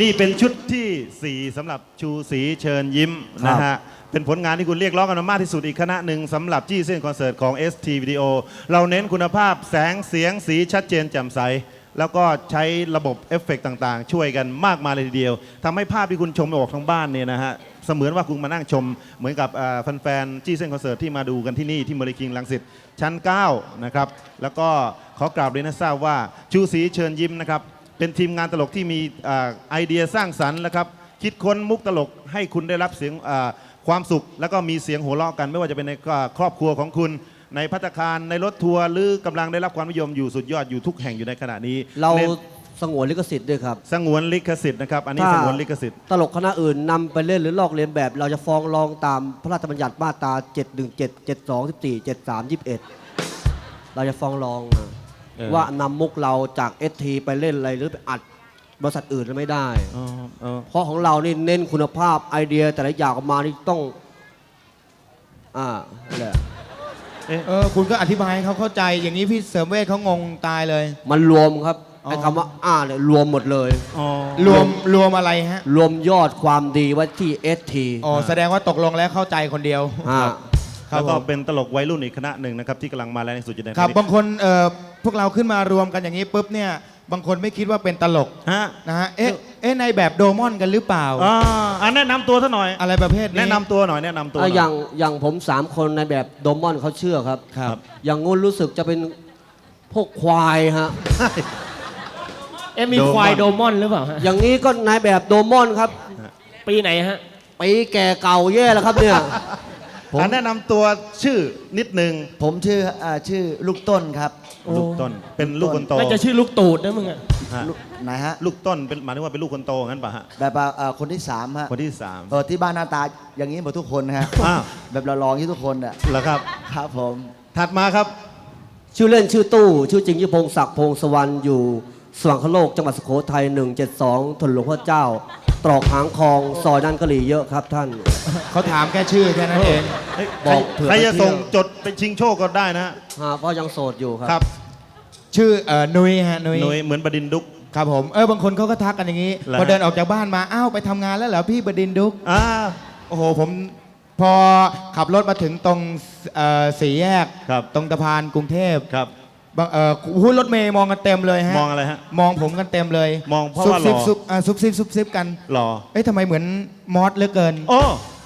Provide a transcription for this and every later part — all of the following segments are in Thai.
นี่เป็นชุดที่ 4สำหรับชูสีเชิญยิ้มครับนะฮะ เป็นผลงานที่คุณเรียกร้องกันมามากที่สุดอีกคณะหนึ่งสำหรับจี้เส้นคอนเสิร์ตของ ST Video เราเน้นคุณภาพแสงเสียงสีชัดเจนแจ่มใส แล้วก็ใช้ระบบเอฟเฟกต์ต่างๆ ช่วยกันมากมายเลยทีเดียวทำให้ภาพที่คุณชมออกทางบ้านเนี่ยนะฮะ เสมือนว่าคุณมานั่งชม เหมือนกับอ่าแฟนๆจี้เส้นคอนเสิร์ตที่มาดูกันที่นี่ที่เมริคิงลังสิตชั้น 9 นะครับ แล้วก็ขอกราบเรียนให้ทราบว่าชูสีเชิญยิ้มนะครับ เป็นทีมงานตลกที่มีอ่าไอเดียสร้างสรรค์นะครับ คิดค้นมุกตลกให้คุณได้รับเสียงอ่าความสุข แล้วก็มีเสียงหัวเราะกัน ไม่ว่าจะเป็นในอ่าครอบครัวของคุณในพัตตาคารในรถทัวร์หรือกำลังได้รับความนิยมอยู่สุดยอดอยู่ทุกแห่งอยู่ในขณะนี้ เราน้นสงวนลิขสิทธิ์ด้วยครับสงวนลิขสิทธิ์นะครับอันนี้ถ้าสงวนลิขสิทธิ์ตลกคณะอื่นนำไปเล่นหรือลอกเลียนแบบ เราจะฟ้องร้องตามพระราชบัญญัติมาตรา717 72 14 73 21 เราจะฟ้องร้องนะเออ ว่านำมุกเราจากเอทีไปเล่นอะไรหรือไปอัดบริษัทอื่นไม่ได้ อ๋อเออเพราะของเรานี่เน้นคุณภาพไอเดียแต่ละอย่างออกมานี่ต้อง อ่านั่นแหละเออคุณก็อธิบายให้เขาเข้าใจอย่างนี้พี่เสริมเวทเขางงตายเลย มันรวมครับอ๋อ ไอ้คำว่า อ่าเนี่ยรวมหมดเลย อ๋อรวมรวมอะไรฮะรวมยอดความดีไว้ที่เอทีอ๋อแสดงว่าตกลงแล้วเข้าใจคนเดียว อ่า ครับแล้วก็ผม เป็นตลกวัยรุ่นอีกคณะหนึ่งนะครับที่กำลังมาแรงที่สุดอยู่ในครับขณะนี้บางคนเอ่อ พวกเราขึ้นมารวมกันอย่างนี้ปุ๊บเนี่ยบางคนไม่คิดว่าเป็นตลกฮะนะฮะเอ๊ะเอ๊ะในแบบโดมอนกันหรือเปล่าอ่าอะแนะนำตัวซะหน่อย อะไรประเภทนี้แนะนำตัวหน่อยแนะนำตัวหอะน่อยอย่างอย่างผมสามคนในแบบโดมอนเขาเชื่อครับ ครับ อย่างงูนรู้สึกจะเป็นพวกควายฮะ เอ๊ะมีโดมอน ควายโดมอนหรือเปล่าฮะ อย่างนี้ก็นายแบบโดมอนครับปีไหนฮะ ปีแก่เก่าแย่แล้วครับเนี่ย ผม อะแนะนำตัวชื่อนิดนึงผมชื่ออาชื่อลูกต้นครับลูกต้นเป็นลูกคนโตน่าจะชื่อลูกตูดนะมึงอะฮะลูกไหนฮะ ลูกต้นเป็นหมายถึงว่าเป็นลูกคนโตงั้นป่ะฮะแบบว่าเอ่อคนที่สามฮะคนที่สาม เออที่บ้านหน้าตาอย่างนี้หมดทุกคนฮะอ้าว แบบเราลองที่ทุกคนอะเหรอครับ ครับผม ถัดมาครับ ชื่อเล่นชื่อตู้ ชื่อจริงชื่อพงศักดิ์พงศวรรณอยู่สว่างคโลกจังหวัดสุโขทัย172ถนนหลวงพ่อเจ้า ตรอกหางคลองซอยนันกะหรี่เยอะครับท่าน เขาถามแค่ชื่อแค่นั้นเองเฮ้ยบอกเผื่อใครไปจะเที่ยวส่งจดไปชิงโชคก็ได้นะฮะฮะเพราะยังโสดอยู่คครัรับ บ ชื่อเอ่อนุ้ยฮะนุ้ยหน่วยเหมือนบดินทร์ดุก ครับผมเออบางคนเขาก็ทักกันอย่างนี้เหรอพอเดินออกจากบ้านมาอ้าวไปทำงานแล้วเหรอพี่บดินทร์ดุก อ่า โอ้โหผมพอขับรถมาถึงตรงเอ่อสี่แยก ครับตรงสะพานกรุงเทพครับ บางเอ่อหุ้ยรถเมย์มองกันเต็มเลยฮะ มองอะไรฮะ มองผมกันเต็มเลยมองเพราะซุบว่าหล่ซิบอซุบอ่าซุบซิบซุบซิบกัน หล่อเอ้ยทำไมเหมือนมอสเหลือเกินโอ้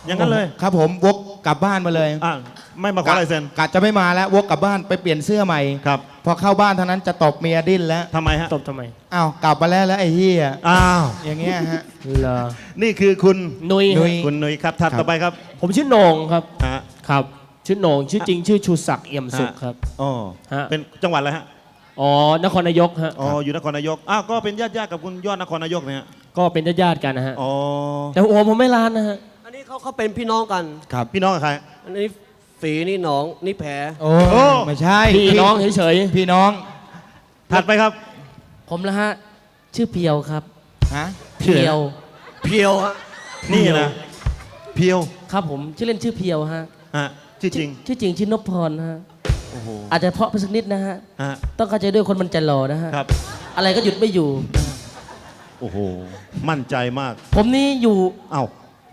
อย่างนั้นเลยครับผมวกกลับบ้านมาเลยอะไม่มาขอลายเซ็นกะจะไม่มาแล้ววกกลับบ้านไปเปลี่ยนเสื้อใหม่ ครับพอเข้าบ้านเท่านั้นจะตบเมียดิ้นแล้วทำไมฮะตบทำไมอ้าวกลับมาแล้วแล้วไอ้เหี้ยอ้าวอย่างเงี้ยฮะ เหรอนี่คือคุณนุยนุ้ย คุณนุ้ยครับถัดครับ ต่อไปครับผมชื่อโหนงครับ ฮะครับ ชื่อโหนงชื่อจริงชื่อชูศักดิ์เอี่ยมสุขครับ อ๋อฮะ เป็นจังหวัดอะไรฮะ อ๋อ นครนายกฮะ อ๋อ อยู่นครนายก อ้าว ก็เป็นญาติญาติๆกับคุณยอดนครนายกเนี่ยฮะก็เป็นญาติๆกันนะฮะ อ๋อ แต่หัวผมไม่ร้านนะฮะ อันนี้เขาเขาเป็นพี่น้องกัน ครับ พี่น้องกับใคร อันนี้ฝีนี่หนอง นี่แผล โอ้ โอ้ ไม่ใช่ พี่น้องเฉยพี่น้อง ถัดไปครับ ผมละฮะ ชื่อเพียวครับ ฮะ เพียว เพียวฮะ นี่นะ เพียว ครับผม ชื่อเล่นชื่อเพียวฮะ ฮะ ชื่อจริง ชื่อจริงชื่อนพพรฮะ โอ้โห อาจจะเพราะไปสักนิดนะฮะ ฮะ ต้องเข้าใจด้วยคนมันใจหล่อนะฮะ ครับ อะไรก็หยุดไม่อยู่ โอ้โห มั่นใจมาก ผมนี่อยู่ เอ้า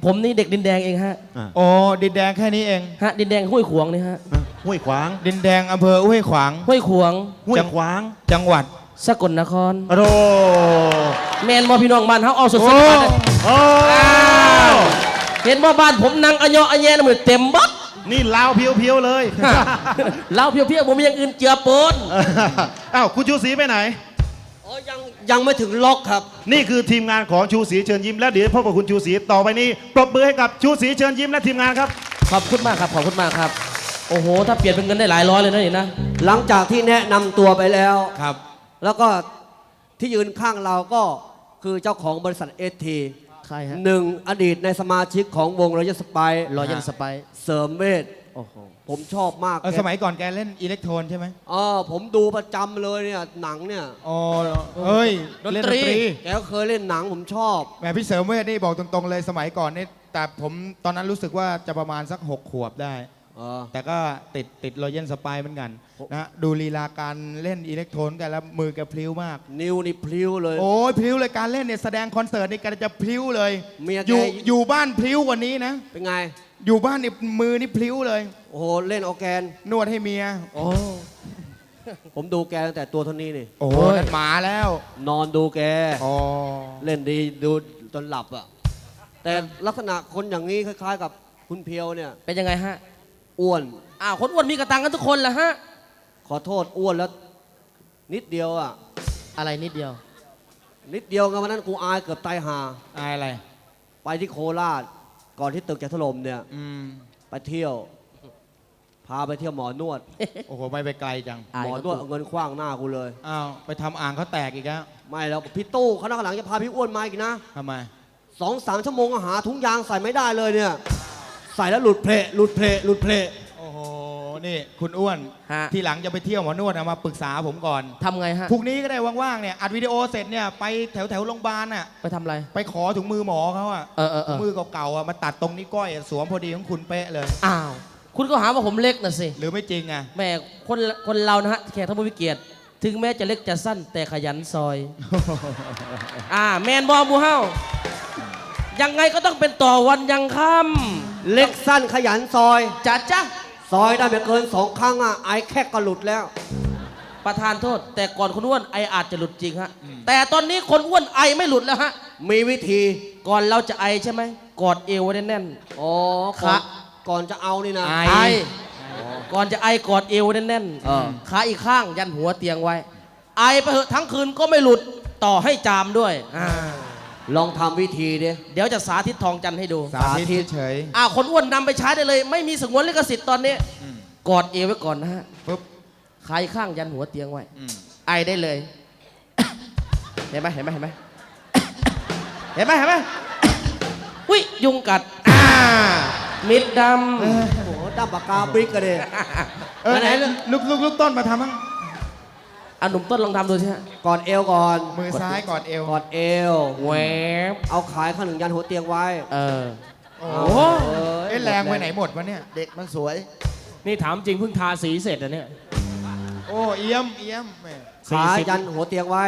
ผมนี่เด็กดินแดงเองฮะ อะโอ้ดินแดงแค่นี้เอง ฮะ ดินแดงห้วยขวางนี่ฮะ อะห้วยขวาง ดินแดงอำเภอห้วยขวาง ห้วยขวางห้วยขวางจังหวัดสกลนครโอ้โหแมนบอพี่น้องบ้านเขาเอาสดๆโอ้มาเลยโอ้ เห็นว่าบ้านผมนั่งอะเยอะอะแยะนะมือเต็มบัด นี่ลาวเพียวๆเลยเล่าเพียวๆผมมีอย่างอื่นเจือปนอ้าวคุณชูศรีไปไหน อ๋อยังยังไม่ถึงล็อกครับ นี่คือทีมงานของชูศรีเชิญยิ้มและเดี๋ยวพบกับคุณชูศรีต่อไปนี้ปรบมือให้กับชูศรีเชิญยิ้มและทีมงานครับ ขอบคุณมากครับ ขอบคุณมากครับ โอ้โห ถ้าเปลี่ยนเป็นเงินได้หลายร้อยเลยนะนี่นะ หลังจากที่แนะนำตัวไปแล้ว ครับ แล้วก็ที่ยืนข้างเราก็คือเจ้าของบริษัทเอทีใครฮะ หนึ่งอดีตในสมาชิกของวงรอยสไป รอยันสไป เสริมเวทโอ้โหผมชอบมากเออสมัยก่อนแกเล่นอิเล็กโทรนใช่ไหมอ๋อผมดูประจำเลยเนี่ยหนังเนี่ย อ๋อเอ้ยดนเล่นตรีแกก็เคยเล่นหนังผมชอบ แหมพี่เสริมเวทนี่บอกตรงๆเลยสมัยก่อนนี่แต่ผมตอนนั้นรู้สึกว่าจะประมาณสักหกขวบได้ เออ แต่ก็ติดติดรอยเย็นสปายเหมือนกันนะดูลีลาการเล่นอิเล็กโทรนกันแล้วมือแกพลิ้วมาก นิ้วนี่พลิ้วเลย โอ้ยพลิ้วเลยการเล่นเนี่ยแสดงคอนเสิร์ตนี่แกจะพลิ้วเลยเมียแก อยู่อยู่บ้านพลิ้วกว่านี้นะ เป็นไง อยู่บ้านนี่มือนี่พลิ้วเลย โอ้โหเล่นออร์แกนนวดให้เมีย โอ้ผมดูแกตั้งแต่ตัวเท่านี้นี่ โอ้โหนั่นหมาแล้ว นอนดูแก อ๋อ เล่นดีดูจนหลับอะ แต่ลักษณะคนอย่างนี้คล้าย ๆ กับคุณเพียวเนี่ย เป็นยังไงฮะ อ้วน อ้าวคนอ้วนมีกระตังกันทุกคนแหละฮะ ขอโทษอ้วนแล้ว นิดเดียวอะ อะไรนิดเดียว นิดเดียวไงวันนั้นกูอายเกือบตายหาอายอะไร ไปที่โคราช ก่อนที่ตึกจะถล่มเนี่ย อืมไปเที่ยว พาไปเที่ยวหมอนวด โอ้โหไม่ไปไกลจังอายหมอนวดเอาเงินคว้างหน้ากูเลย อ้าวไปทำอ่างเขาแตกอีกแล้วไม่แล้วพี่ตู้คณะข้างหลังจะพาพี่อ้วนมาอีกนะทำไมสองสามชั่วโมงก็หาถุงยางใส่ไม่ได้เลยเนี่ย ใส่แล้วหลุดเพละหลุดเพละหลุดเพละโอ้โห นี่คุณอ้วน ฮะ ทีหลังจะไปเที่ยวหมอนวดเอามาปรึกษาผมก่อนทำไงฮะ พรุ่งนี้ก็ได้ว่างๆเนี่ยอัดวิดีโอเสร็จเนี่ยไปแถวแถวๆโรงพยาบาลน่ะไปทำอะไร ไปขอถุงมือหมอเขาอะเออเออเออมือเก่าๆอะมาตัดตรงนี้ก้อยอะสวมพอดีของคุณเป๊ะเลย อ้าว คุณก็หาว่าผมเล็กนะสิ หรือไม่จริงอะแม่คนคนเรานะฮะแขกท่านผู้มีเกียรติ ถึงแม้จะเล็กจะสั้นแต่ขยันซอย อ่า แมนบอมูเฮายังไงก็ต้องเป็นต่อวันยังค่เล็กสั้นขยันซอยำจ้าจ้า ซอยได้ไม่เกินสองครั้งอะไอแค่ก็หลุดแล้ว ประธานโทษ แต่ก่อนคนอ้วนไออาจจะหลุดจริงฮะ แต่ตอนนี้คนอ้วนไอไม่หลุดแล้วฮะ มีวิธีก่อนเราจะไอใช่ไหมกอดเอวไว้แน่น อ๋อครัก่อบนก่อนจะเอานี่นะไอๆไอ ก่อนจะไอกอดเอวไว้แน่นเออขาอีกข้างยันหัวเตียงไว้ ไอไปเหอะทั้งคืนก็ไม่หลุดต่อให้จามด้วยอ่า ลองทำวิธีดิ เดี๋ยวจะสาธิตทองจันทร์ให้ดูสาธิตเฉยอ่าคนอ้วนนำไปใช้ได้เลย ไม่มีสงวนลิขสิทธิ์ตอนนี้กอดเอวไว้ก่อนนะฮะๆปุ๊บขาอีกข้างยันหัวเตียงไว้ อืมไอได้เลย เห็นไหมเห็นไหมเห็นไหม เห็นไหมเห็นไหม อุ้ยยุงกัด อ่า มิดดโอ้โหดับปากกาบริกกันเลย เออไหน ไหนลุกลุกลุกต้นมาทำมั้งำ อะหนุ่มต้นลองทำดูสิฮะก่อนเอวก่อนมือซ้ายกอดเอว กอดเอวแหวบเอาขายข้างหนึ่งยันหัวเตียงไว้เออ โอ้เอาโหเอ้ยเอ๊ะแรงไปไหนหมดวะเนี่ย เด็กมันสวย นี่ถามจริงเพิ่งทาสีเสร็จนะเนี่ยโอ้เอี้ยมเอี้ยมแหม่ขา40ยันหัวเตียงไว้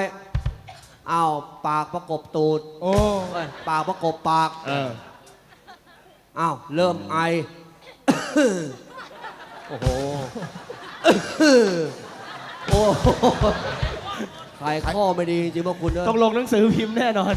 เอาปากประกบตูดโอ้ เอ้ยปากประกบปากเออ อ้าวเริ่มไอ โอ้โห โอ้โหใครข้อไม่ดีจริงๆพวกคุณเนอะต้องลงหนังสือพิมพ์แน่นอน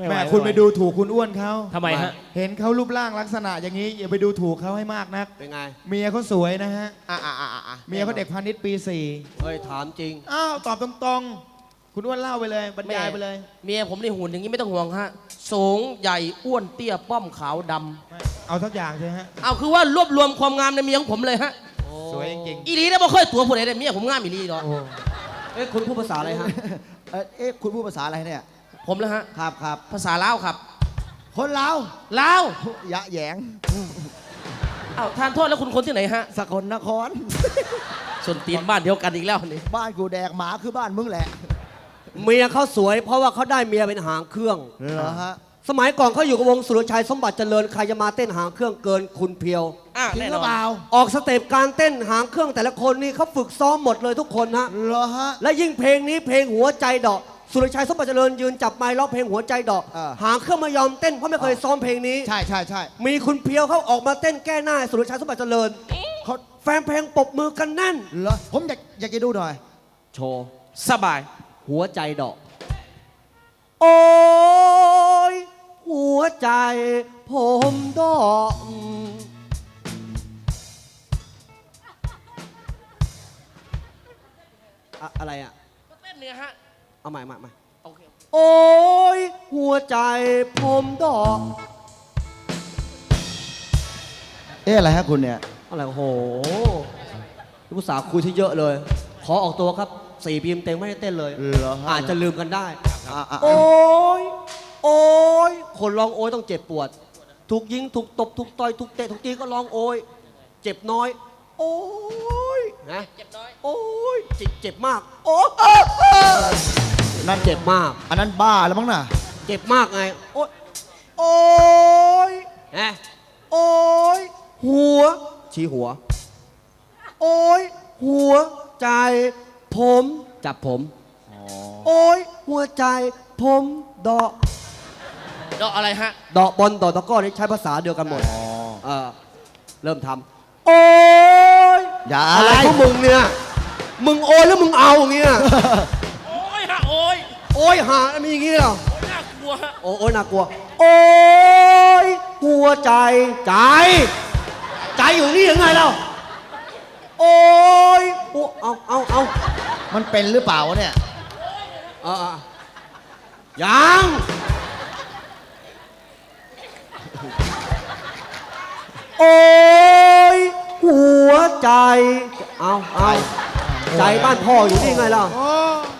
หวแม่หวคุณไปดูถูกคุณอ้วนเขาทำไมฮะ เห็นเขารูปร่างลักษณะอย่างนี้ อย่าไปดูถูกเขาให้มากนัก เป็นไง เมียเขาสวยนะฮะ อะอะอะอะเมียเขาเด็กพาณิชย์ปีสี่เฮ้ย ถามจริงอ้าวตอบตรงๆ คุณอ้วนเล่าไปเลยบรรยายไปเลย เมียผมนี่หุ่นอย่างนี้ไม่ต้องห่วงฮะ สูงใหญ่อ้วนเตี้ยป้อมขาวดเอาสักอย่างเถอะฮะำเอาคือว่ารวบรวมความงามในเมียของผมเลยฮะ สวยจริงอีลีได้บ่ค่อยตัวผู้ใดได้เมียผมงามอีลีเนาะเอ้ยคุณพูดภาษาอะไรฮะเอ่อเอ๊ะคุณพูดภาษาอะไรเนี่ยผมแล้วฮะ ครับครับภาษาลาวครับคนลาวลาวยะแหยงอ้าวทานโทษแล้วคุณคนที่ไหนฮะสกลนคร ส่วนตีนบ้านเดียวกันอีกแล้วนี่บ้านกูแดกหมาคือบ้านมึงแหละเมียเขาสวยเพราะว่าเขาได้เมียเป็นหางเครื่อง เหรอฮะ สมัยก่อนเขาอยู่กับวงสุรชัยสมบัติเจริญใครจะมาเต้นหางเครื่องเกินคุณเพียว อะจริงแน่หนรืออนเปล่าออกสเต็ปการเต้นหางเครื่องแต่ละคนนี่เขาฝึกซ้อมหมดเลยทุกคนฮะเหรอฮะ และยิ่งเพลงนี้เพลงหัวใจดอกสุรชัยสมบัติเจริญยืนจับไมค์ร้องเพลงหัวใจดอกเออหางเครื่องไม่ยอมเต้นเพราะไม่เคยซ้อมเพลงนี้ ใช่ใช่ใช่มีคุณเพียวเขาออกมาเต้นแก้หน้าให้สุรชัยสมบัติเจริญ เขาแฟนเพลงปรบมือกันแน่น เหรอผมอยากอยากจะดูหน่อย โชว์ สบาย หัวใจดอก โอ้ย หัวใจผมดอกอะอะไรอะเต้นเนี่ยฮะ เอาใหม่ใหม่ใหม่โอเค โอ้ยหัวใจผมดอกเอ๊ะอะไรฮะคุณเนี่ย อะไรโอ้โหผู้สาวคุยที่เยอะเลย ขอออกตัวครับสี่ปีมเต็มไม่ได้เต้นเลย เหรอฮะ อาจจะลืมกันได้ อะอะโอ้ย โอ้ยคนร้องโอ้ยต้องเจ็บปวด ถูกยิงถูกตบถูกต่อยถูกเตะถูกตีก็ร้องโอ้ยเจ็บน้อย โอ้ยนะเจ็บน้อย โอ้ยเจ็บเจ็บมาก โอ้ยนั่นเจ็บมาก อันนั้นบ้าแล้วมั้งน่ะ เจ็บมากไง โอ้ยโอ้ยนะโอ้ยหัว ชี้หัว โอ้ยหัวใจ ผมจับผม โอ้ยหัวใจผมดอก ดอกอะไรฮะ ดอกบอลดอกตะกร้อนี่ใช้ภาษาเดียวกันหมดเออเริ่มทำโอ้ยอย่าอะไรพวกมึงเนี่ย มึงโอยแล้วมึงเอาอย่างเงี้ยโอ้ยฮะโอ้ยโอ้ยหามีอย่างงี้เหรอน่ากลัวฮะโอ้โอ้ยน่ากลัว โอ้ยหัวใจ ใจ ใจอยู่นี่ยังไงเราโอ้ยโอ้เอาเอาเอามันเป็นหรือเปล่าวะเนี่ยเอาเอายัง โอ้ยหัวใจ เอาเอาใจบ้านพ่ออยู่นี่ไงล่ะ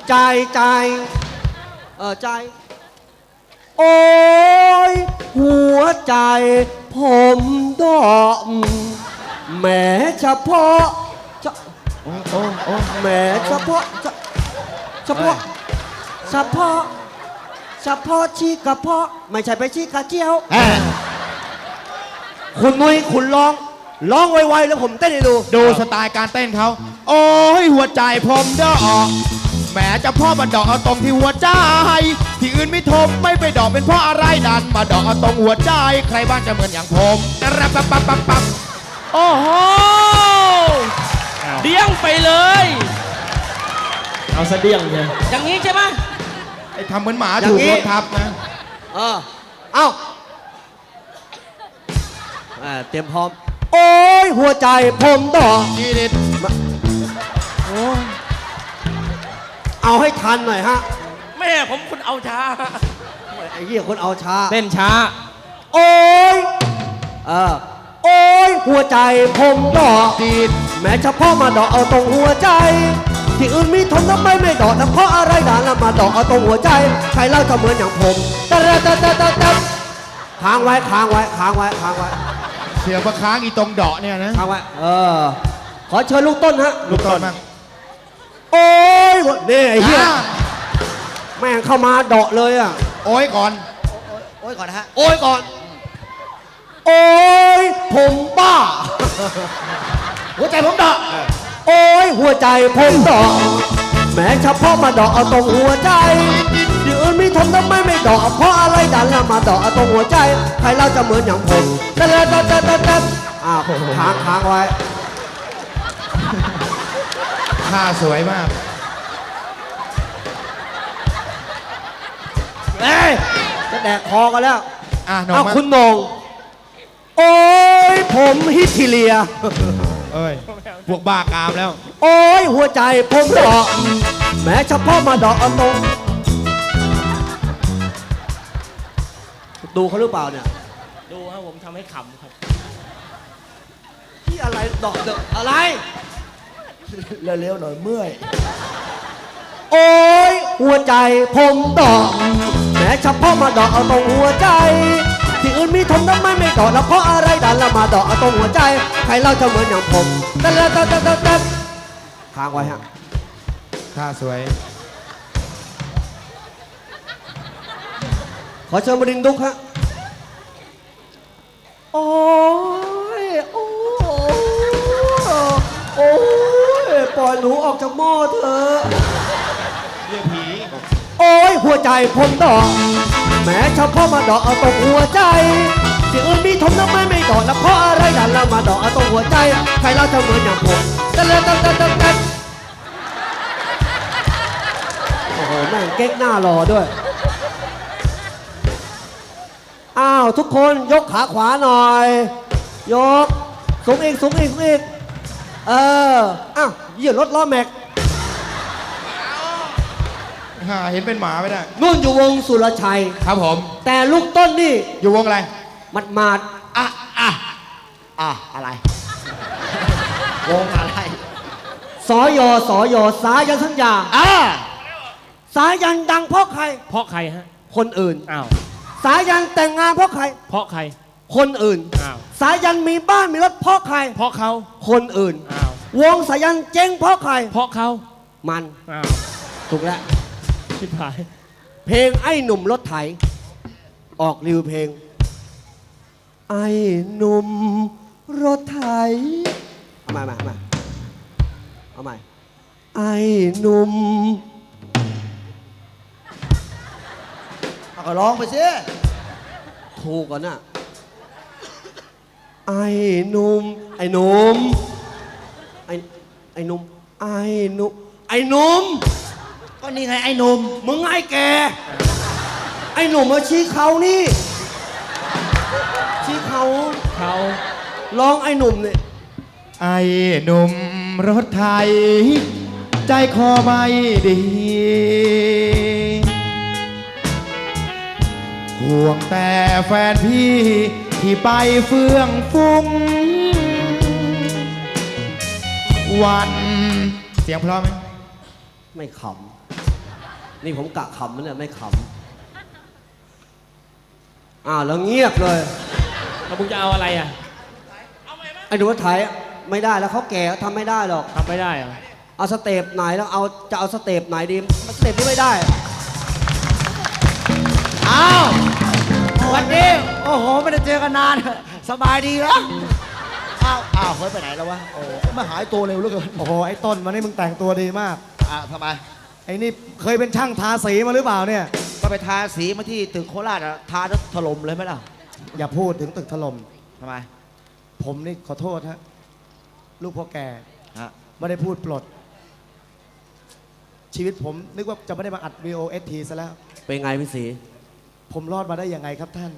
ใจใจเออใจ โอ้ยหัวใจ ผมดอกแหม้เฉพาะเฉโอ้โอ้โอ้แหม้เฉพาะเฉเฉพาะเฉพาะเฉพาะชีกระเพาะ ไม่ใช่ไปชีกระเจียวแหม คุณนุ้ยคุณร้องร้องไวๆแล้วผมเต้นให้ดู ดูสไตล์การเต้นเขา โอ้ยหัวใจผมดอกแหมเจะพ่อมันดอกเอาตรงที่หัวใจ ที่อื่นไม่ทมไม่ไปดอกเป็นเพราะอะไรดัน มาดอกเอาตรงหัวใจ ใครบ้างจะเหมือนอย่างผมรับปั๊บปั๊บปั๊บปั๊บโอ้โหเดี้ยงไปเลย เอาสะเดี้ยงเลยอย่างนี้ใช่ไหมไอ้ทำเหมือนหมาอย่างถูกนี้รถทับนะ เออเอา อ่าเตรียมพร้อม โอ้ยหัวใจผมดอกดีดิดเอาให้ทันหน่อยฮะแม่ผมคุณเอาช้า ไอ้เหี้ยคนเอาช้า เต้นช้า โอ้ยเออโอ้ยหัวใจผมดอกดีดแม้เฉพาะมาดอกเอาตรงหัวใจ ที่อื่นมีทนทำไมไม่ดอกแต่เพราะอะไรด่าละมาดอกเอาตรงหัวใจ ใครเล่าจะเหมือนอย่างผมตะระตะตะตะตะค้างไว้ค้างไว้ค้างไว้ค้างไว้ เสียงประค้างอีตรงเดาะเนี่ยนะค้างไว้เออ ขอเชิญลูกต้นฮะ ลูกต้นมั้งโอ้ยนี่ไอ้เหี้ย อ่าแม่งเข้ามาเดาะเลยอะ โอ้ยก่อน โอ้ยก่อนนะฮะ โอ้ยก่อน โอ้ยผมบ้า หัวใจผมเดาะโอ้ยหัวใจผมเดาะแม้เฉพาะมาเดาะเอาตรงหัวใจที่อื่น มีทำทำไมไม่เดาะเพราะอะไรดันละมาเดาะเอาตรงหัวใจ ใครเราจะเหมือนอย่างผมแต่แต่แต่แต่แต่แต่อ้าวค้างค้างไว้ท่าสวยมากเอ้ยจะแดกคอกันแล้วอะหนเอามคุณโหนงโอ้ยผมฮิตทีเลีย เอ้ยพวกบ้ากามแล้ว โอ้ยหัวใจผมดอกแม้เฉพาะมาดอกเอาตรง ดูเขาหรือเปล่าเนี่ยดูฮะผมทำให้ขำครับที่อะไรดอกเดอกอะไร เร็วๆหน่อยเมื่อย โอ้ยหัวใจผมดอกแม้เฉพาะมาดอกเอาตรงหัวใจ ที่อื่นมีทมทำไมไม่ดอกแล้วเพราะอะไรดันละมาดอกเอาตรงหัวใจ ใครเล่าจะเหมือนอย่างผมแต่ละแต่แต่แต่แต่ค้างไว้ฮะท่าสวย ขอเชิญบดินทร์ดุกฮะ โอ้ย โอ้ยโอ้ย ปล่อยหนูออกจากหม้อเถอะ เรียกผีโอ้ย หัวใจผมดอก แม้เฉพาะมาดอกเอาตรงหัวใจที่อื่นมีทมทำไมไม่ดอกแล้วเพราะอะไรดันเรามาดอกเอาตรงหัวใจ ใครเราจะเหมือนอย่างผมเต้นเต้นเต้นเต้นเต้นโอ้โหแม่งเก๊กหน้ารอด้วย อ้าวทุกคนยกขาขวาหน่อย ยก สูงอีกสูงอีกสูงอีก เออ อ้าวเหยียดรถล้อแม็กฮ่าเห็นเป็นหมาไม่ได้นู่นอยู่วงสุรชัย ครับผม แต่ลูกต้นนี่อยู่วงอะไรมัดมาดอะอะอะอะไร วงอะไรๆสอยอสอยอสายันสัญญา อะสายันดังเพราะใคร เพราะใครฮะ คนอื่น อ้าว สายันแต่งงานเพราะใคร เพราะใคร คนอื่น อ้าว สายันมีบ้านมีรถเพราะใคร เพราะเขาคนอื่น อ้าววงสายันเจ๊งเพราะใคร เพราะเขามันอ้าวถูกแล้ว ชิบหายเพลงไอ้หนุ่มรถไถ ออกรีวิวเพลง ไอ้หนุ่มรถไถ เอาใหม่เอาใหม่เอาใหม่ไอ้หนุ่ม เอาก็ร้องไปสิถูกก่อนน่ะไอ้หนุ่มไอ้หนุ่มไอ้ไอ้หนุ่มไอ้หนุ่มไอ้หนุ่มก็นี่ไงไอ้หนุ่มมึงไอ้แก ไอ้หนุ่มมาชี้เขานี่ ชี้เขาเขาร้องไอ้หนุ่มเนี่ยไอ้หนุ่มรถไทย ใจคอไม่ดี ห่วงแต่แฟนพี่ที่ไปเฟื่องฟุ้ง วันเสียงเพราะไหมไม่ขำ นี่ผมกะขำมันเนี่ยไม่ขำ อ้าวแล้วเงียบเลย แล้วมึงจะเอาอะไรอะไอ้หนุ่มไทยไม่ได้แล้วเขาแก่ทำไม่ได้หรอก ทำไม่ได้เหรอเอาสเต็ปไหนแล้วเอาจะเอาสเต็ปไหนดีสเต็ปที่ไม่ได้ อ้าว วันนี้โอ้โหไม่ได้เจอกันนาน สบายดีแล้วอ้าวอ้าวเฮ้ยไปไหนแล้ววะโอ้มาหายตัวเร็วเหลือเกินโอ้โหไอ้ต้นวันนี้มึงแต่งตัวดีมาก อะทำไมไอ้นี่เคยเป็นช่างทาสีมาหรือเปล่าเนี่ย ก็ไปทาสีมาที่ตึกโคราชอะทาแล้วถล่มเลยไหมล่ะอย่าพูดถึงตึกถล่มทำไมผมนี่ขอโทษฮะลูกพ่อแก่ฮะไม่ได้พูดปลด ชีวิตผมนึกว่าจะไม่ได้มาอัด VOST ซะแล้ว เป็นไงพี่สี ผมรอดมาได้ยังไงครับท่าน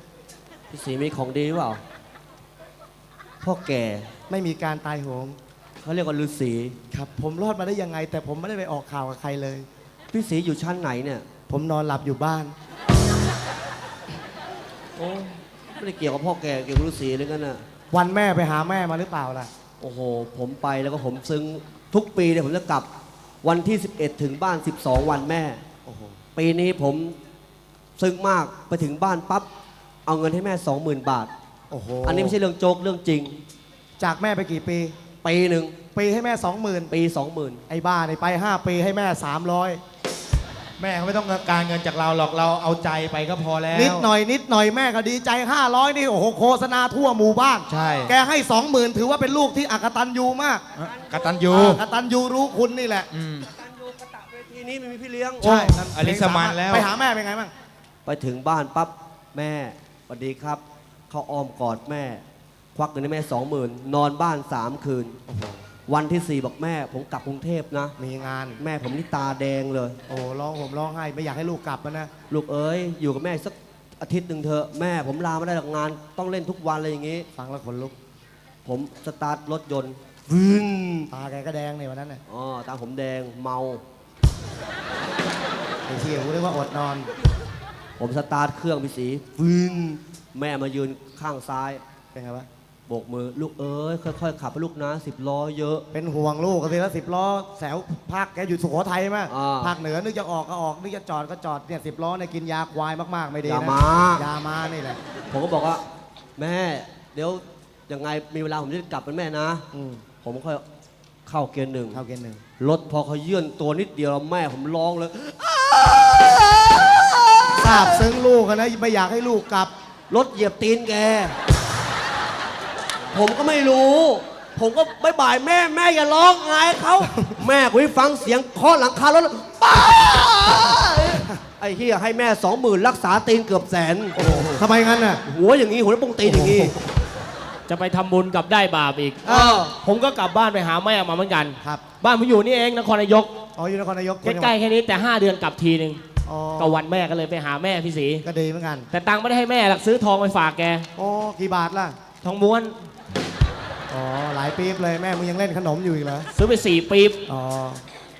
พี่สีมีของดีหรือเปล่า พ่อแก่ไม่มีการตายโหงเขาเรียกว่าฤาษีครับ ผมรอดมาได้ยังไง แต่ผมไม่ได้ไปออกข่าวกับใครเลย พี่สีอยู่ชั้นไหนเนี่ย ผมนอนหลับอยู่บ้าน โอ้ไม่ได้เกี่ยวกับพ่อแก่เกี่ยวกับฤาษีเลยกันน่ะ วันแม่ไปหาแม่มาหรือเปล่าล่ะ โอ้โห ผมไปแล้วก็ผมซึ้งทุกปีเนี่ยผมจะกลับวันที่ 11 ถึงบ้าน 12 วันแม่ โอ้โห ปีนี้ผม ซึ้งมากไปถึงบ้านปั๊บเอาเงินให้แม่ 20,000 บาท โอ้โหอันนี้ไม่ใช่เรื่องโจ๊กเรื่องจริงจากแม่ไปกี่ปี ปีหนึ่งปีให้แม่สองหมื่นปี 20,000 ไอ้บ้านี่ไปห้าปีให้แม่สามร้อยแม่เขาไม่ต้องการเงินจากเราหรอกเราเอาใจไปก็พอแล้วนิดหน่อยนิดหน่อยแม่ก็ดีใจ 500 นี่ โอ้โห โฆษณาทั่วหมู่บ้าน ใช่แกให้ 20,000 ถือว่าเป็นลูกที่อักตันยูมากกตันยูอักตันยูรู้คุณนี่แหละอืมทีนี้ไม่มีพี่เลี้ยงใช่อลิสมันแล้ว ไปหาแม่เป็นไงบ้างไป ถึงบ้านปั๊บแม่สวัสดีครับ เขาอ้อมกอดแม่ ควักเงินให้แม่สองหมื่นนอนบ้านสามคืนวันที่สี่บอกแม่ผมกลับกรุงเทพนะ มีงาน แม่ผมนี่ตาแดงเลย โอ้ร้องผมร้องไห้ไม่อยากให้ลูกกลับมานะ ลูกเอ้ยอยู่กับแม่สักอาทิตย์หนึ่งเถอะแม่ผมลาไม่ได้หรอกงาน ต้องเล่นทุกวันอะไรอย่างงี้ ฟังแล้วขนลุก ผมสตาร์ทรถยนต์วืนตาแกก็แดงเนี่ยวันนั้นน่ะอ๋อตาผมแดงเมา ไอ้เชี่ยกูเรียกว่าอดนอน ผมสตาร์ทเครื่องพี่สีวืนแม่มายืนข้างซ้ายเป็นไงวะโบกมือลูกเอ้ยค่อยๆขับไปลูกนะสิบล้อเยอะ เป็นห่วงลูกกันสิแล้วสิบล้อแสวภาคแกอยู่สุโขทัยใช่ไหมอ่าภาคเหนือนึกจะออกก็ออกนึกจะจอดก็จอดเนี่ยสิบล้อเนี่ยกินยาควายมากๆไม่ดีนะยาม้า ยามานี่แหละ ผมก็บอกว่า แม่เดี๋ยวยังไงมีเวลาผมจะกลับเป็นแม่นะ อืมผมค่อยเข้าเกียร์หนึ่งเท่าเกณฑ์หนึ่งรถพอเขาเยื่อนตัวนิดเดียวแม่ผมร้องเลยทราบซึ้งลูกอะนะไม่อยากให้ลูกกลับ รถเหยียบตีนแก ผมก็ไม่รู้ ผมก็บายบายแม่แม่อย่าร้องอายเขา แม่กูได้ฟังเสียงเคาะหลังคารถแล้วป้าไอ้เฮียให้แม่สองหมื่นรักษาตีนเกือบแสน ทำไมงั้นน่ะ หัวอย่างนี้หัวปงตีนอย่างนี้ จะไปทำบุญกับได้บาปอีก เออ ผมก็กลับบ้านไปหาแม่มาเหมือนกัน ครับ บ้านผมอยู่นี่เองนครนายก อ๋ออยู่นครนายกใกล้ๆแค่นี้แต่ 5 เดือนกลับทีหนึ่ง อ๋อก็วันแม่ก็เลยไปหาแม่พี่สีก็ดีเหมือนกัน แต่ตังค์ไม่ได้ให้แม่หรอกซื้อทองไปฝากแก โอ้กี่บาทล่ะ ทองม้วน อ๋อ หลายปี๊บเลยแม่มึงยังเล่นขนมอยู่อีกเหรอ ซื้อไปสี่ปี๊บอ๋อ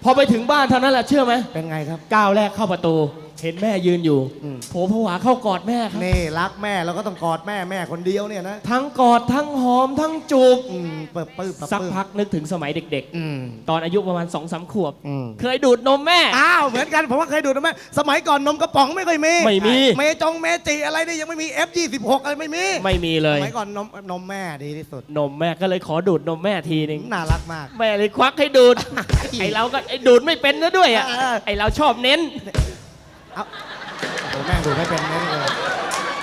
พอไปถึงบ้านเท่านั้นแหละเชื่อไหมเป็นไงครับ ก้าวแรกเข้าประตู เห็นแม่ยืนอยู่อืมผมผวาเข้ากอดแม่ครับ นี่รักแม่เราก็ต้องกอดแม่แม่คนเดียวเนี่ยนะทั้งกอดทั้งหอมทั้งจูบ อืมเปิบปื้บสักพักนึกถึงสมัยเด็ก อืมๆ ตอนอายุประมาณ2อสามขวบ อืมเคยดูดนมแม่ อ้าวเหมือนกันผมว่าเคยดูนะแม่สมัยก่อนนมกระป๋องไม่เคยมีไม่มี เมจงเมจิอะไรนี่ยังไม่มี F26 อะไรไม่มีไม่มีเลยสมัยก่อนนมนมแม่ดีที่สุดนมแม่ก็เลยขอดูดนมแม่ทีนึงน่ารักมาก แม่เลยควักให้ดูด ไอเราก็ไอดูดไม่เป็นนะด้วยอะเออ ไอเราชอบเน้น เอาโอ้แม่งดูไม่เป็นเลยเลย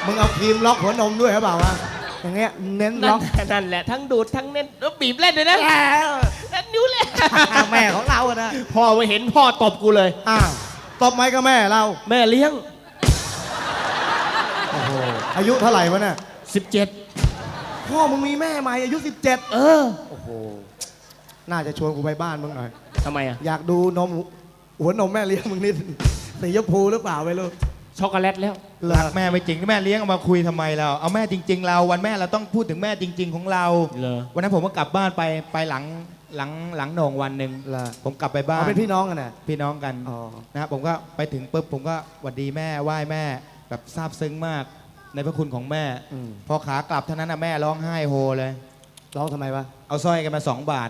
มึงเอาครีมล็อกหัวนมด้วยหรือเปล่าวะอย่างเงี้ยเน้นนั่ร้อนงนั่นแหละทั้งดูดทั้งเน้นแล้วบีบเล่นด้วยนะแล้วนิ้วเล่นแม่ของเราอะนะพ่อไปเห็นพ่อตบกูเลย อ้าวตบไหมก็แม่เราแม่เลี้ยงอายุเท่าไหร่วะเนี่ย17 พ่อมึงมีแม่ใหม่อายุ 17 เออโอ้โหน่าจะชวนกูไปบ้านมึงหน่อย ทำไมอะอยากดูนมหัวนมแม่เลี้ยงมึงนิด สีชมพูหรือเปล่าไม่รู้ช็อกโกแลตแล้วเหรรัอกแม่ไม่จริงแม่เลี้ยงเอามาคุยทำไมเราเอาแม่จริง ๆ เราวันแม่เราต้องพูดถึงแม่จริง ๆ ของเรา เหรอ วันนั้นผมก็กลับบ้านไปไปหลังหลังหลังโหนงวันหนึ่งเหรอผมกลับไปบ้านเอาเป็นพี่น้องกันน่ะพี่น้องกันอ๋อ นะครับผมก็ไปถึงปุ๊บผมก็หวัดดีแม่ไหว้แม่แบบซาบซึ้งมากในพระคุณของแม่ อืม พอขากลับเท่านั้นนะแม่ร้องไห้โฮเลย ร้องทำไมวะเอาสร้อยกันมาสองบาท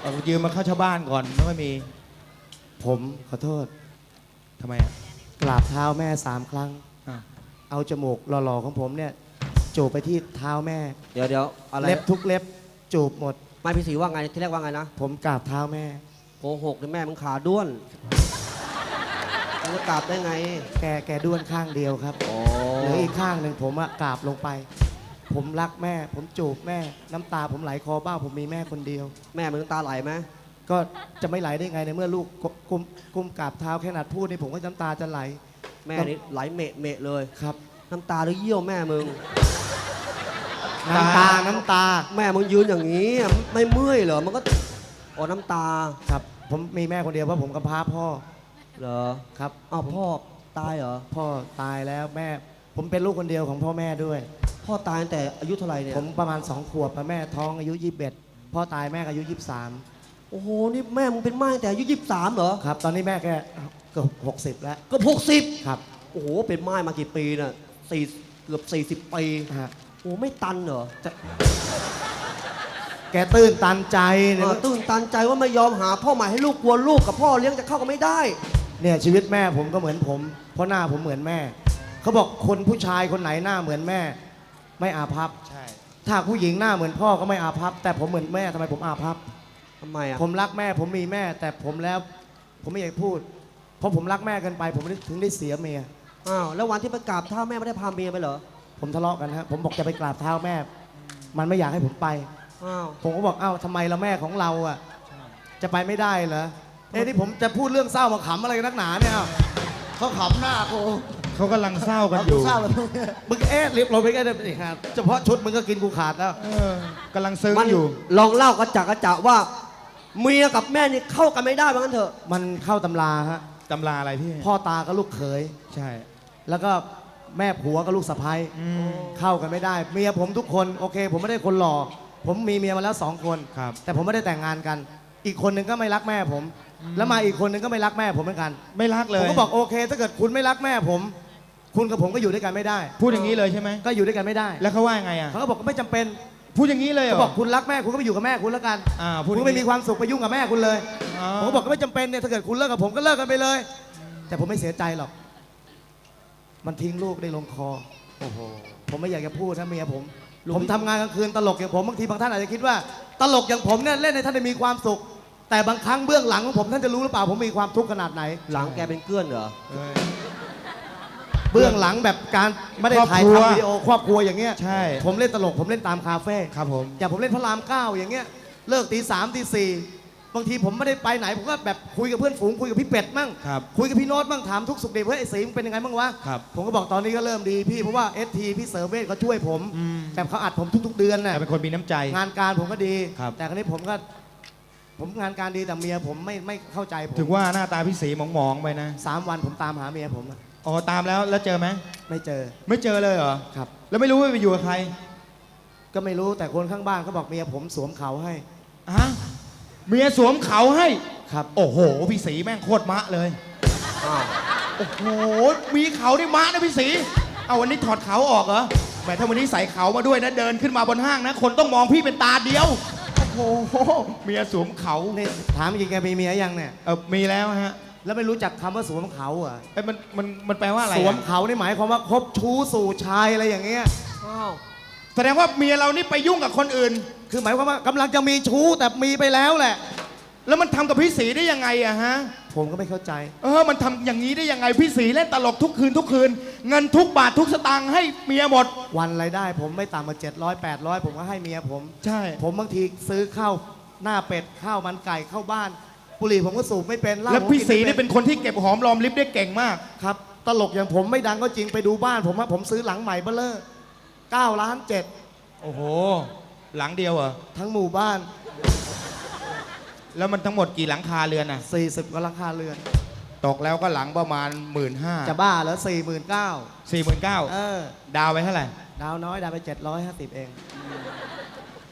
เอายืมมาเข้าชาวบ้านก่อนไม่ค่อยมี ผมขอโทษ ทำไมอะกราบเท้าแม่สามครั้งอะเอาจมูกหล่อๆของผมเนี่ยจูบไปที่เท้าแม่ เดี๋ยวเดี๋ยวอะไรเล็บทุกเล็บจูบหมด ไม่พี่สีว่าไงที่แรกว่าไงนะผมกราบเท้าแม่ โกหกนี่แม่มึงขาด้วนมึงจะกราบได้ไงแกแกด้วนข้างเดียวครับโอ้เหลืออีกข้างหนึ่งผมอะกราบลงไป ผมรักแม่ ผมจูบแม่ น้ำตาผมไหลคอเบ้าผมมีแม่คนเดียว แม่มึงน้ำตาไหลไหม ก็จะไม่ไหลได้ไงในเมื่อลูกกกุมกุมกราบเท้าแค่นัดพูดนี่ผมก็น้ำตาจะไหล แม่นี่ไหลเมะเมะเลยครับ น้ำตาหรือเยี่ยวแม่มึง น้ำตา น้ำตา แม่มึงยืนอย่างนี้อะไม่เมื่อยเหรอ มันก็อ๋อน้ำตา ครับ ผมมีแม่คนเดียวเพราะผมกำพร้าพ่อ เหรอ ครับอ้าวพ่อตายเหรอ พ่อตายแล้วแม่ ผมเป็นลูกคนเดียวของพ่อแม่ด้วย พ่อตายตั้งแต่อายุเท่าไหร่เนี่ย ผมประมาณ2ขวบอะแม่ท้องอายุ 21 พ่อตายแม่ก็อายุ 23 โอ้โห นี่แม่มึงเป็นม่ายตั้งแต่อายุยี่สิบสามเหรอ ครับ ตอนนี้แม่แกเกือบ60 แล้ว ก็หกสิบครับโอ้โห เป็นม่ายมากี่ปีน่ะสี่เกือบสี่สิบปี ฮะโอ้ไม่ตันเหรอแกตื้นตันใจเนี่ยเออตื่นตันใจว่าไม่ยอมหาพ่อใหม่ให้ลูกกลัวลูกกับพ่อเลี้ยงจะเข้ากันไม่ได้ เนี่ยชีวิตแม่ผมก็เหมือนผม เพราะหน้าผมเหมือนแม่ เขาบอกคนผู้ชายคนไหนหน้าเหมือนแม่ ไม่อาภัพ ใช่ ถ้าผู้หญิงหน้าเหมือนพ่อก็ไม่อาภัพ แต่ผมเหมือนแม่ทำไมผมอาภัพ ทำไมอะ ผมรักแม่ผมมีแม่ แต่ผมแล้วผมไม่อยากพูด เพราะผมรักแม่เกินไป ผมถึงได้เสียเมีย อ้าว แล้ววันที่ไปกราบเท้าแม่ไม่ได้พาเมียไปเหรอ ผมทะเลาะกันฮะผมบอกจะไปกราบเท้าแม่ มันไม่อยากให้ผมไป อ้าว ผมก็บอกเอ้าทำไมละแม่ของเราอะจะไปไม่ได้เหรอเอ้ที่ผมจะพูดเรื่องเศร้ามาขำอะไรกันนักหนาเนี่ยเอ้าเขาขำหน้ากูเขากำลังเศร้ากันเอาอกูยู่ เศร้าเลยมึงเอ๊ะรีบลงไปกันเลยครับเฉพาะชุดมึงก็กินกูขาดแล้ว เออกำลังซึ้งมันอยู่ ลองเล่ากระจักกระจะว่า เมียกับแม่นี่เข้ากันไม่ได้ว่างั้นเถอะมันเข้าตำราฮะ ตำราอะไรพี่ พ่อตาก็ลูกเขย ใช่ แล้วก็แม่ผัวก็ลูกสะใภ้อืม เข้ากันไม่ได้ เมียผมทุกคนโอเค ผมไม่ได้คนหล่อผมมีเมียมาแล้วสองคน ครับ แต่ผมไม่ได้แต่งงานกัน อีกคนหนึ่งก็ไม่รักแม่ผม แล้วมาอีกคนหนึ่งก็ไม่รักแม่ผมเหมือนกันไม่รักเลผมยก็บอกโอเค ถ้าเกิดคุณไม่รักแม่ผม คุณกับผมก็อยู่ด้วยกันไม่ได้ พูดอย่างนี้เลยใช่ไหมก็อยู่ด้วยกันไม่ได้แล้วเขาว่ายังไงอะ เขาก็บอกว่าไม่จำเป็น พูดอย่างนี้เลยเหรเขาอ บอกคุณรักแม่คุณก็ไปอยู่กับแม่คุณแล้วกันอ่าพูดคุณอย่างไม่นี้มีความสุขไปยุ่งกับแม่คุณเลยอ๋อผมก็บอกก็ไม่จำเป็นเนี่ยถ้าเกิดคุณเลิกกับผมก็เลิกกันไปเลย แต่ผมไม่เสียใจหรอก มันทิ้งลูกได้ลงคอ โอ้โห ผมไม่อยากจะพูดนะเมียผมผมทำงานกลางคืนตลกอย่างผมบางทีบางท่านอาจจะคิดว่า ตลกอย่างผมเนี่ยเล่นให้ท่านได้มีความสุข แต่บางครั้งเบื้องหลังของผมท่านจะรู้หรือเปล่าผมมีความทุกข์ขนาดไหน หลังแกเป็นเกลื่อนเหรอ เออ เบื้องหลังแบบการไม่ได้ถ่ายครอบครัว ทำวิดีโอครอบครัวอย่างเงี้ย ใช่ ผมเล่นตลกผมเล่นตามคาเฟ่ครับผม อย่างผมเล่นพระรามเก้าอย่างเงี้ยเลิกตีสามตีสี่บางทีผมไม่ได้ไปไหน ผมก็แบบคุยกับเพื่อนฝูงคุยกับพี่เป็ดมั่งครับคุยกับพี่โน้ตมั่งถามทุกสุขดิบเฮ้ยไอ้สีมึงเป็นยังไงบ้างวะครับผมก็บอกตอนนี้ก็เริ่มดีพี่เพราะว่าเอสทีพี่เสริมเวทเขาช่วยผมอืม แบบเขาอัดผมทุก ๆ เดือนน่ะแต่เป็นคนมีน้ำใจ งานการผมก็ดี ครับ แต่ครั้นี้ผมก็ ผมงานการดีแต่เมียผมไม่ไม่เข้าใจผมถึงว่าหน้าตาพี่สีหมองๆไปนะ สามวันผมตามหาเมียผมอะ อ๋อตามแล้วแล้วเจอไหมไม่เจอไม่เจอเลยเหรอครับ แล้วไม่รู้ว่าไปอยู่กับใครก็ไม่รู้แต่คนข้างบ้านเขาบอกเมียผมสวมเขาให้ฮะเมียสวมเขาให้ ครับโอ้โหพี่สีแม่งโคตรมะเลยอ้าวโอ้โหมีเขาได้มะนะพี่สีเอาวันนี้ถอดเขาออกเหรอแหมถ้าวันนี้ใส่เขามาด้วยนะเดินขึ้นมาบนห้างนะคนต้องมองพี่เป็นตาเดียวโอ้โหเมียสวมเขานี่ถามจริงแกมีเมียยังเนี่ยเออมีแล้วฮะ แล้วไม่รู้จักคำว่าสวมเขาเหรอะเอ้ยมันมันมันแปลว่าอะไรสวมอะเขานี่หมายความว่าคบชู้สู่ชายอะไรอย่างเงี้ย อ้าวแสดงว่าเมียเรานี่ไปยุ่งกับคนอื่น คือหมายความว่ากำลังจะมีชู้แต่มีไปแล้วแหละ แล้วมันทำกับพี่สีได้ยังไงอะฮะ ผมก็ไม่เข้าใจ เออ มันทำอย่างนี้ได้ยังไงพี่สีเล่นตลกทุกคืนทุกคืน เงินทุกบาททุกสตางค์ให้เมียหมด วันรายได้ ผมไม่ต่ำกว่า700 800 ผมก็ให้เมียผม ใช่ ผมบางทีซื้อข้าวหน้าเป็ดข้าวมันไก่เข้าบ้าน บุหรี่ผมก็สูบไม่เป็นเหาแล้วผมพี่กิสีไม่นี่เป็นคนที่เก็บหอมรอมริบได้เก่งมาก ครับ ตลกอย่างผมไม่ดังก็จริงไปดูบ้าน ผมว่าผมซื้อหลังใหม่เบ้อเลอร์9ล้านเจ็ดโอ้โห หลังเดียวเหรอ ทั้งหมู่บ้าน แล้วมันทั้งหมดกี่หลังคาเรือนอะ40กว่าหลังคาเรือน ตกแล้วก็หลังประมาณหมื่นห้าจะบ้าเหรอสี่หมื่นเก้าสี่หมื่นเก้าเออ ดาวไปเท่าไหร่ดาวน้อยดาวไป 750 เอง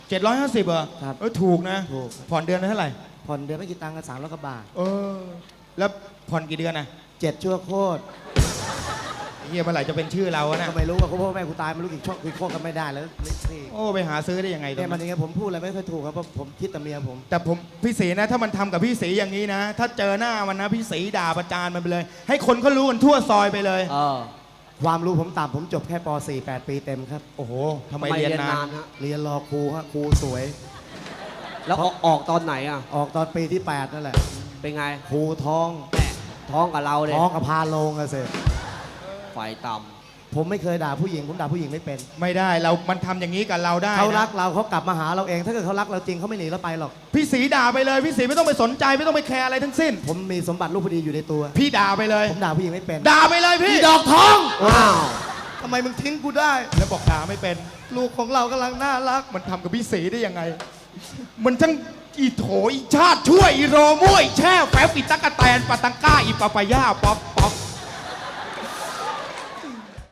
เจ็ดร้อยห้าสิบเหรอครับเออถูกนะ ถูก ผ่อนเดือนละเท่าไหร่ ผ่อนเดือนไม่กี่ตังค์กันสามร้อยกว่าบาทเออ แล้วผ่อนกี่เดือนนะเจ็ดชั่วโคตรไอ้เฮียเมื่อไหร่จะเป็นชื่อเราอะนะก็ไม่รู้ว่าคุณพ่อแม่กูตายไม่รู้กี่ชั่วกี่โคตรกันไม่ได้แล้วนี่โอ้ไปหาซื้อได้ยังไงตรเนี่ยงมันนั้นยังไงผมพูดอะไรไม่ค่อยถูกครับเพราะผมคิดแต่เมียผม แต่ผมพี่สีนะ ถ้ามันทำกับพี่สีอย่างนี้นะ ถ้าเจอหน้ามันนะพี่สีด่าประจานมันไปเลย ให้คนเขารู้กันทั่วซอยไปเลยเออความรู้ผมต่ำผมจบแค่ป .4 8 ปีเต็มครับ โอ้โหทำไมเรียนนานฮะเรียนรอครูฮะครูสวย แล้วออกออกตอนไหนอะ ออกตอนปีที่ 8 นั่นแหละเป็นไงครูท้องท้องกับเราเลยท้องกับพาโลงอะเสร็จไฟต่ผมไม่เคยด่าผู้หญิง ผมด่าผู้หญิงไม่เป็น ไม่ได้เรา มันทำอย่างนี้กับเราได้เขารันะกเราเขากลับมาหาเราเอง ถ้าเกิดเขารักเราจริงเขาไม่หนีเราไปหรอก พี่สีด่าไปเลย พี่สีไม่ต้องไปสนใจ ไม่ต้องไปแคร์อะไรทั้งสิ้น ผมมีสมบัติลูกพอดีอยู่ในตัว พี่ด่าไปเลย ผมด่าผู้หญิงไม่เป็นด่าไปเลยพี่ ดอกทองำว้าวทำไมมึงทิ้งกูได้ แล้วบอกด่าไม่เป็น ลูกของเรากำลังน่ารัก มันทำกับพี่สีได้ยังไง มันทั้งอีโถอีชาติช่วยอีโรมวยแช่แฝงอีตักกะแตนปาตังก้าอีปาปายาป๊อปป๊อป